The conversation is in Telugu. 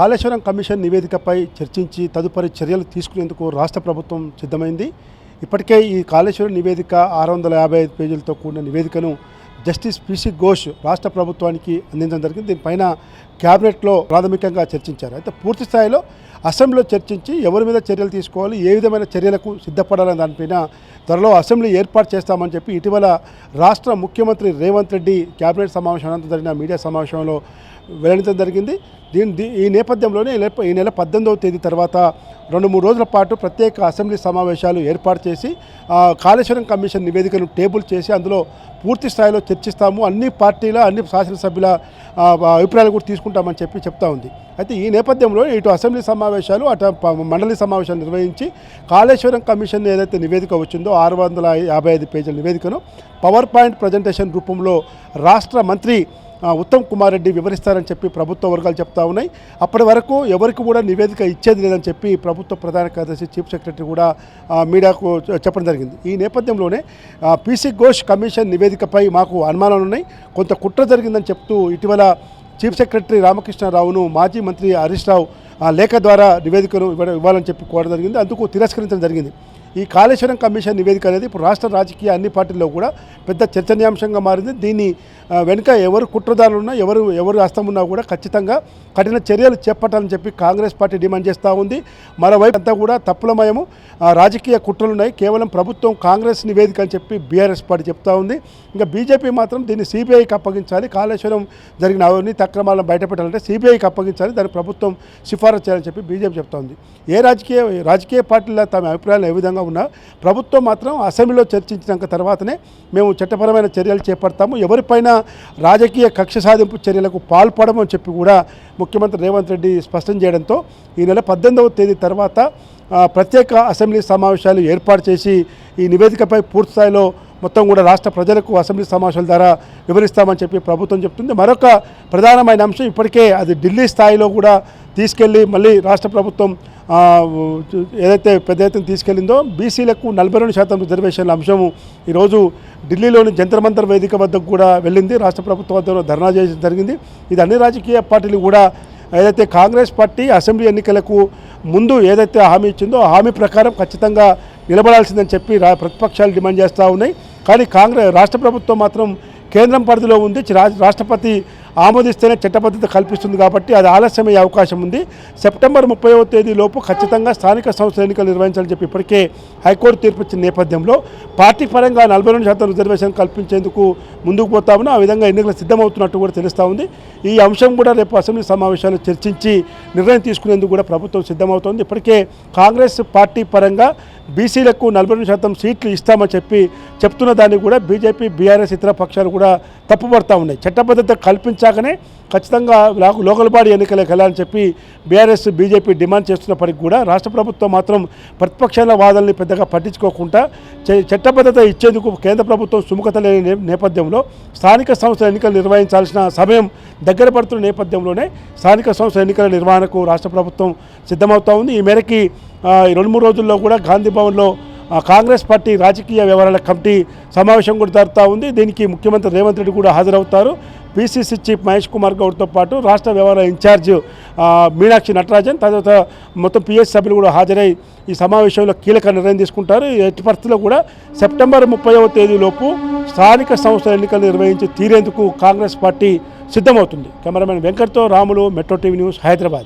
కాళేశ్వరం కమిషన్ నివేదికపై చర్చించి తదుపరి చర్యలు తీసుకునేందుకు రాష్ట్ర ప్రభుత్వం సిద్ధమైంది. ఇప్పటికే ఈ కాళేశ్వరం నివేదిక ఆరు వందల యాభై ఐదు పేజీలతో కూడిన నివేదికను జస్టిస్ పిసి ఘోష్ రాష్ట్ర ప్రభుత్వానికి అందించడం జరిగింది. దీనిపైన క్యాబినెట్లో ప్రాథమికంగా చర్చించారు. అయితే పూర్తి స్థాయిలో అసెంబ్లీలో చర్చించి ఎవరి మీద చర్యలు తీసుకోవాలి ఏ విధమైన చర్యలకు సిద్ధపడాలని దానిపైన త్వరలో అసెంబ్లీ ఏర్పాటు చేస్తామని చెప్పి ఇటీవల రాష్ట్ర ముఖ్యమంత్రి రేవంత్ రెడ్డి క్యాబినెట్ సమావేశం అనంతరం జరిగిన మీడియా సమావేశంలో వెల్లడించడం జరిగింది. దీని దీ- ఈ నేపథ్యంలోనే ఈ నెల- పద్దెనిమిదవ తేదీ తర్వాత రెండు మూడు రోజుల పాటు ప్రత్యేక అసెంబ్లీ సమావేశాలు ఏర్పాటు చేసి కాళేశ్వరం కమిషన్ నివేదికను టేబుల్ చేసి అందులో పూర్తి స్థాయిలో చర్చిస్తాము. అన్ని పార్టీల అన్ని శాసనసభ్యుల అభిప్రాయాలు కూడా తీసుకుంటామని చెప్పి చెప్తా ఉంది. అయితే ఈ నేపథ్యంలో ఇటు అసెంబ్లీ సమావేశాలు అటు మండలి సమావేశాలు నిర్వహించి కాళేశ్వరం కమిషన్ ఏదైతే నివేదిక వచ్చిందో ఆరు వందల యాభై ఐదు పేజీల నివేదికను పవర్ పాయింట్ ప్రజెంటేషన్ రూపంలో రాష్ట్ర మంత్రి ఉత్తమ్ కుమార్ రెడ్డి వివరిస్తారని చెప్పి ప్రభుత్వ వర్గాలు చెప్తా ఉన్నాయి. అప్పటి వరకు ఎవరికి కూడా నివేదిక ఇచ్చేది లేదని చెప్పి ప్రభుత్వ ప్రధాన కార్యదర్శి చీఫ్ సెక్రటరీ కూడా మీడియాకు చెప్పడం జరిగింది. ఈ నేపథ్యంలోనే పీసీ ఘోష్ కమిషన్ నివేదికపై మాకు అనుమానాలు ఉన్నాయి. కొంత కుట్ర జరిగిందని చెప్తూ ఇటీవల చీఫ్ సెక్రటరీ రామకృష్ణారావును మాజీ మంత్రి హరీష్ రావు ఆ లేఖ ద్వారా నివేదికను ఇవ్వాలని చెప్పి కోరడం జరిగింది. అందుకు తిరస్కరించడం జరిగింది. ఈ కాళేశ్వరం కమిషన్ నివేదిక అనేది ఇప్పుడు రాష్ట్ర రాజకీయ అన్ని పార్టీల్లో కూడా పెద్ద చర్చనీయాంశంగా మారింది. దీన్ని వెనుక ఎవరు కుట్రదారులు ఉన్నా ఎవరు ఎవరు హస్తం ఉన్నా కూడా ఖచ్చితంగా కఠిన చర్యలు చేపట్టాలని చెప్పి కాంగ్రెస్ పార్టీ డిమాండ్ చేస్తూ ఉంది. మరోవైపు అంతా కూడా తప్పులమయము రాజకీయ కుట్రలు ఉన్నాయి కేవలం ప్రభుత్వం కాంగ్రెస్ నివేదిక అని చెప్పి బీఆర్ఎస్ పార్టీ చెప్తా ఉంది. ఇంకా బీజేపీ మాత్రం దీన్ని సిబిఐకి అప్పగించాలి. కాళేశ్వరం జరిగిన అవినీతి అక్రమాలను బయటపెట్టాలంటే సిబిఐకి అప్పగించాలి. దాన్ని ప్రభుత్వం సిఫారసు చేయాలని చెప్పి బీజేపీ చెప్తా ఉంది. ఏ రాజకీయ రాజకీయ పార్టీల తమ అభిప్రాయాలు ఏ విధంగా ఉన్నా ప్రభుత్వం మాత్రం అసెంబ్లీలో చర్చించినాక తర్వాతనే మేము చట్టపరమైన చర్యలు చేపడతాము. ఎవరిపైన రాజకీయ కక్ష సాధింపు చర్యలకు పాల్పడమని చెప్పి కూడా ముఖ్యమంత్రి రేవంత్ రెడ్డి స్పష్టం చేయడంతో ఈ నెల పద్దెనిమిదవ తేదీ తర్వాత ప్రత్యేక అసెంబ్లీ సమావేశాలు ఏర్పాటు చేసి ఈ నివేదికపై పూర్తిస్థాయిలో మొత్తం కూడా రాష్ట్ర ప్రజలకు అసెంబ్లీ సమావేశాల ద్వారా వివరిస్తామని చెప్పి ప్రభుత్వం చెప్తుంది. మరొక ప్రధానమైన అంశం ఇప్పటికే అది ఢిల్లీ స్థాయిలో కూడా తీసుకెళ్ళి మళ్ళీ రాష్ట్ర ప్రభుత్వం ఏదైతే పెద్ద ఎత్తున తీసుకెళ్ళిందో బీసీలకు నలభై రెండు శాతం రిజర్వేషన్ల అంశము ఈరోజు ఢిల్లీలోని జంతర్ మంతర్ వేదిక వద్దకు కూడా వెళ్ళింది. రాష్ట్ర ప్రభుత్వం వద్ద ధర్నా చేయడం జరిగింది. ఇది అన్ని రాజకీయ పార్టీలు కూడా ఏదైతే కాంగ్రెస్ పార్టీ అసెంబ్లీ ఎన్నికలకు ముందు ఏదైతే హామీ ఇచ్చిందో హామీ ప్రకారం ఖచ్చితంగా నిలబడాల్సిందని చెప్పి రా ప్రతిపక్షాలు డిమాండ్ చేస్తూ ఉన్నాయి. కానీ కాంగ్రెస్ రాష్ట్ర ప్రభుత్వం మాత్రం కేంద్రం పరిధిలో ఉంది. రాష్ట్రపతి ఆమోదిస్తేనే చట్టబద్ధత కల్పిస్తుంది కాబట్టి అది ఆలస్యమయ్యే అవకాశం ఉంది. సెప్టెంబర్ ముప్పైవ తేదీ లోపు ఖచ్చితంగా స్థానిక సంస్థల ఎన్నికలు నిర్వహించాలని చెప్పి ఇప్పటికే హైకోర్టు తీర్పు ఇచ్చిన నేపథ్యంలో పార్టీ పరంగా నలభై రెండు శాతం రిజర్వేషన్ కల్పించేందుకు ముందుకు పోతామని ఆ విధంగా ఎన్నికలు సిద్ధమవుతున్నట్టు కూడా తెలుస్తూ ఉంది. ఈ అంశం కూడా రేపు అసెంబ్లీ సమావేశాలు చర్చించి నిర్ణయం తీసుకునేందుకు కూడా ప్రభుత్వం సిద్ధమవుతోంది. ఇప్పటికే కాంగ్రెస్ పార్టీ పరంగా బీసీలకు నలభై రెండు శాతం సీట్లు ఇస్తామని చెప్పి చెప్తున్న దాన్ని కూడా బీజేపీ బీఆర్ఎస్ ఇతర పక్షాలు కూడా తప్పుపడతా ఉన్నాయి. చట్టబద్ధత కల్పించాకనే ఖచ్చితంగా లో- లోకల్ బాడీ ఎన్నికలకు వెళ్ళాలని చెప్పి బీఆర్ఎస్ బీజేపీ డిమాండ్ చేస్తున్నప్పటికీ కూడా రాష్ట్ర ప్రభుత్వం మాత్రం ప్రతిపక్షాల వాదనని పెద్దగా పట్టించుకోకుండా చట్టబద్ధత ఇచ్చేందుకు కేంద్ర ప్రభుత్వం సుముఖత లేని నేపథ్యంలో స్థానిక సంస్థల ఎన్నికలు నిర్వహించాల్సిన సమయం దగ్గర పడుతున్న నేపథ్యంలోనే స్థానిక సంస్థల ఎన్నికల నిర్వహణకు రాష్ట్ర ప్రభుత్వం సిద్ధమవుతా ఉంది. ఈ మేరకి రెండు మూడు రోజుల్లో కూడా గాంధీ భవన్లో కాంగ్రెస్ పార్టీ రాజకీయ వ్యవహారాల కమిటీ సమావేశం కూడా జరుగుతూ ఉంది. దీనికి ముఖ్యమంత్రి రేవంత్ రెడ్డి కూడా హాజరవుతారు. పిసిసి చీఫ్ మహేష్ కుమార్ గౌడ్తో పాటు రాష్ట్ర వ్యవహార ఇన్ఛార్జ్ మీనాక్షి నటరాజన్ తర్వాత మొత్తం పిఎస్ సభ్యులు కూడా హాజరై ఈ సమావేశంలో కీలక నిర్ణయం తీసుకుంటారు. ఈ ఎట్టి పరిస్థితుల్లో కూడా సెప్టెంబర్ ముప్పైవ తేదీలోపు స్థానిక సంస్థల ఎన్నికలు నిర్వహించి తీరేందుకు కాంగ్రెస్ పార్టీ సిద్ధమవుతుంది. Cameraman వెంకట్తో Ramulu metro TV news Hyderabad.